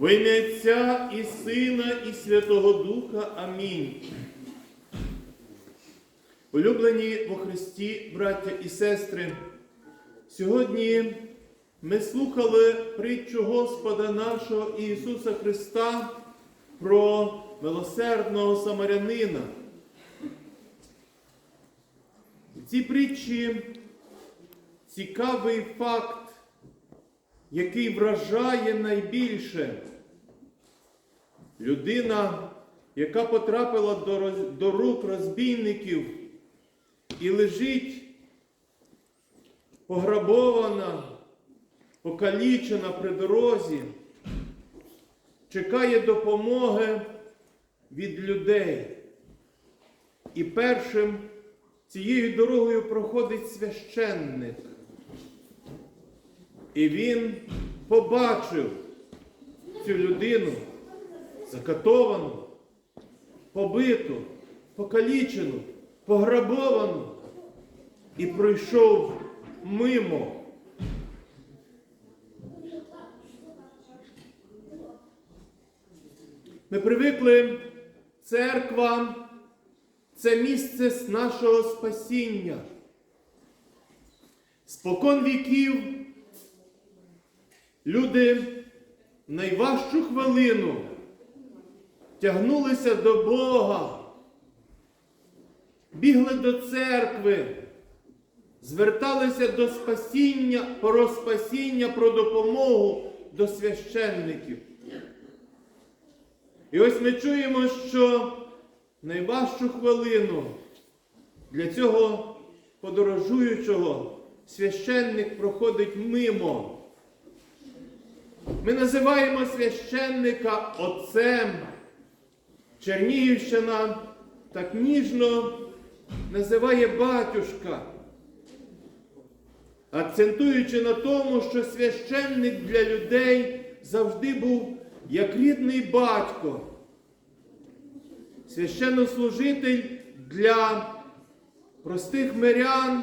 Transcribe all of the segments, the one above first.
Во ім'я Отця і Сина, і Святого Духа. Амінь. Улюблені во Христі, браття і сестри, сьогодні ми слухали притчу Господа нашого Ісуса Христа про милосердного самарянина. В цій притчі цікавий факт, який вражає найбільше. Людина, яка потрапила до, роз- до рук розбійників і лежить пограбована, покалічена при дорозі, чекає допомоги від людей. І першим цією дорогою проходить священник. І він побачив цю людину закатовану, побиту, покалічену, пограбовану і пройшов мимо. Ми привикли, церква це місце нашого спасіння. Спокон віків люди найважчу хвилину тягнулися до Бога, бігли до церкви, зверталися до спасіння, про спасіння, про допомогу до священників. І ось ми чуємо, що найважчу хвилину для цього подорожуючого священник проходить мимо. Ми називаємо священника отцем. Чернігівщина так ніжно називає батюшка, акцентуючи на тому, що священник для людей завжди був як рідний батько. Священнослужитель для простих мирян,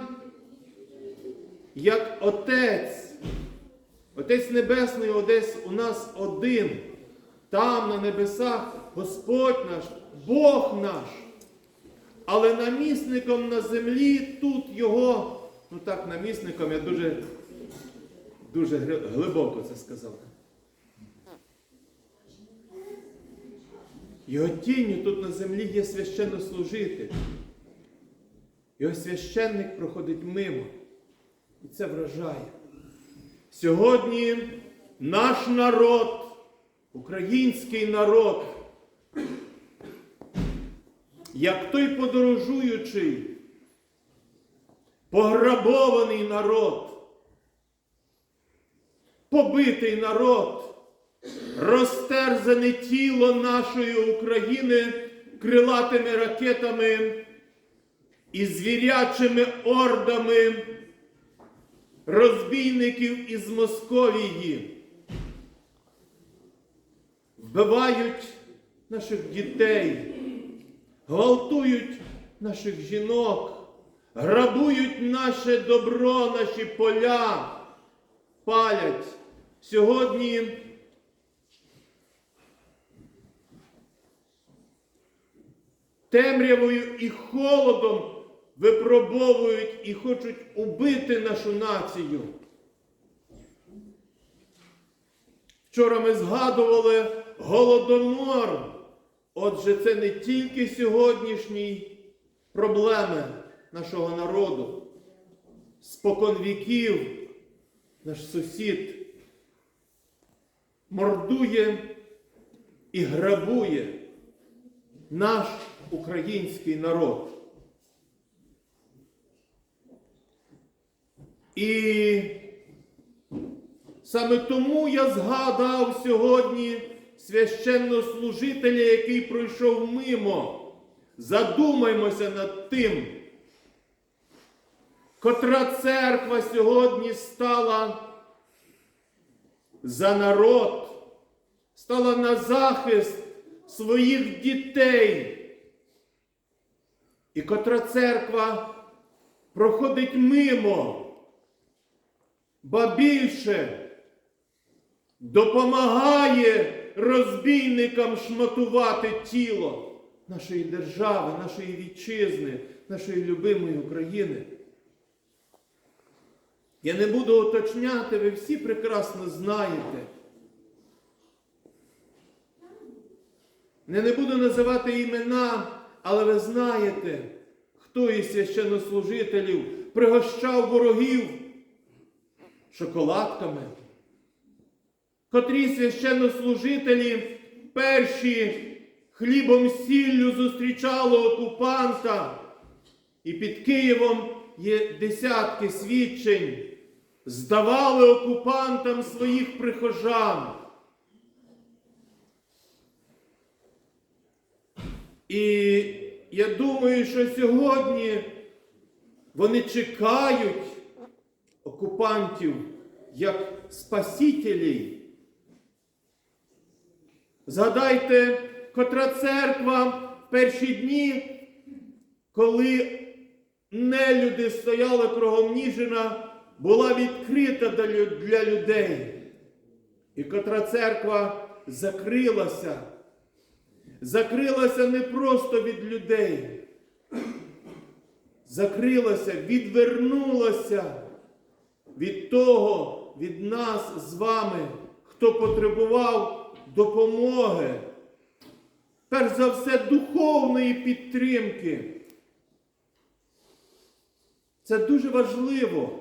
як отець. Отець Небесний Одесь у нас один. Там, на небесах, Господь наш, Бог наш. Але намісником на землі тут його, ну так, намісником я дуже, дуже глибоко це сказав. Його тінню тут на землі є священнослужитель. Його священник проходить мимо. І це вражає. Сьогодні наш народ, український народ, як той подорожуючий, пограбований народ, побитий народ, розтерзане тіло нашої України крилатими ракетами і звірячими ордами розбійників із Московії. Вбивають наших дітей, гвалтують наших жінок, грабують наше добро, наші поля, палять. Сьогодні темрявою і холодом випробовують і хочуть убити нашу націю. Вчора ми згадували голодомор. Отже, це не тільки сьогоднішні проблеми нашого народу. Спокон віків наш сусід мордує і грабує наш український народ. І саме тому я згадав сьогодні священнослужителя, який пройшов мимо. Задумаймося над тим, котра церква сьогодні стала за народ, стала на захист своїх дітей. І котра церква проходить мимо, ба більше допомагає розбійникам шматувати тіло нашої держави, нашої вітчизни, нашої любимої України. Я не буду уточняти, ви всі прекрасно знаєте. Я не буду називати імена, але ви знаєте, хто із священнослужителів пригощав ворогів шоколадками, котрі священнослужителі перші хлібом сіллю зустрічали окупанта, і під Києвом є десятки свідчень, здавали окупантам своїх прихожан. І я думаю, що сьогодні вони чекають окупантів як спасителей. Згадайте, котра церква в перші дні, коли нелюди стояли кругом Ніжина, була відкрита для людей. І котра церква закрилася. Закрилася не просто від людей, закрилася, відвернулася від того, від нас з вами, хто потребував допомоги, перш за все духовної підтримки. Це дуже важливо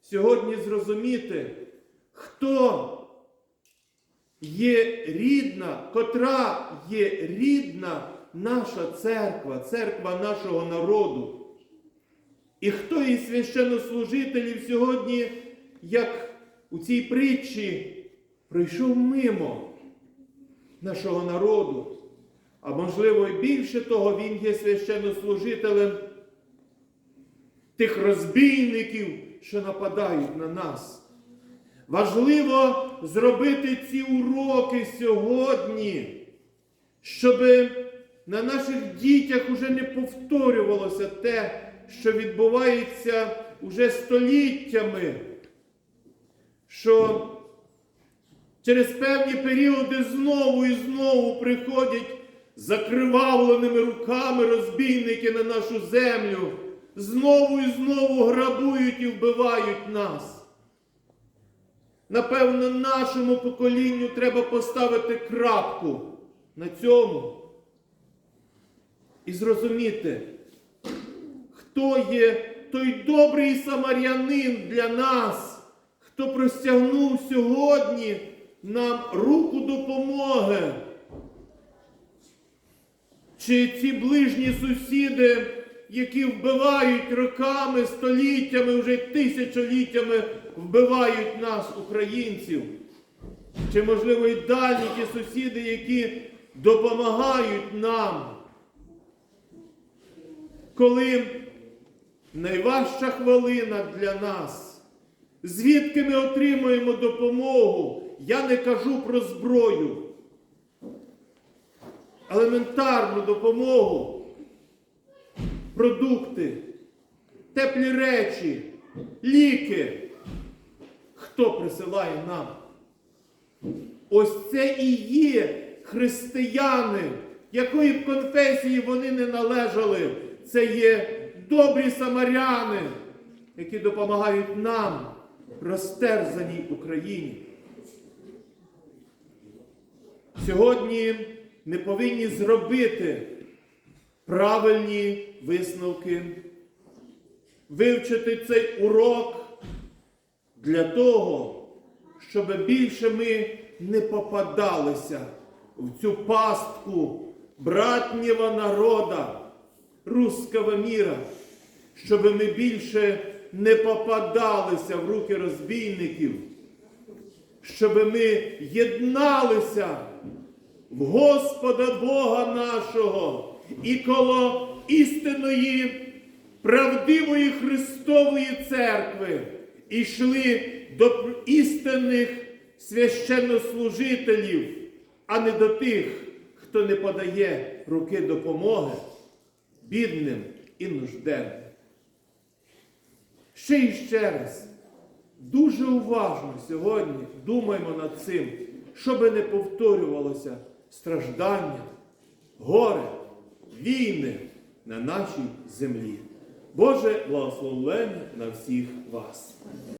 сьогодні зрозуміти, хто є рідна, котра є рідна наша церква, церква нашого народу. І хто із священнослужителів сьогодні, як у цій притчі, пройшов мимо нашого народу, а можливо і більше того, він є священнослужителем тих розбійників, що нападають на нас. Важливо зробити ці уроки сьогодні, щоб на наших дітях уже не повторювалося те, що відбувається уже століттями, що через певні періоди знову і знову приходять закривавленими руками розбійники на нашу землю, знову і знову грабують і вбивають нас. Напевно, нашому поколінню треба поставити крапку на цьому і зрозуміти, хто є той добрий самарянин для нас, хто простягнув сьогодні нам руку допомоги. Чи ці ближні сусіди, які вбивають роками, століттями, вже тисячоліттями вбивають нас, українців? Чи, можливо, і дальні ті сусіди, які допомагають нам? Коли найважча хвилина для нас, звідки ми отримуємо допомогу? Я не кажу про зброю елементарну допомогу, продукти, теплі речі, ліки. Хто присилає нам? Ось це і є християни, якої б конфесії вони не належали. Це є добрі самаряни, які допомагають нам, розтерзаній Україні. Сьогодні ми повинні зробити правильні висновки, вивчити цей урок для того, щоб більше ми не попадалися в цю пастку братнього народа, русского міра, щоб ми більше не попадалися в руки розбійників, щоб ми єдналися в Господа Бога нашого і коло істинної, правдивої Христової церкви йшли до істинних священнослужителів, а не до тих, хто не подає руки допомоги бідним і нужденним. Ще і ще раз, дуже уважно сьогодні думаємо над цим, щоб не повторювалося страждання, горе, війни на нашій землі. Боже благословення на всіх вас.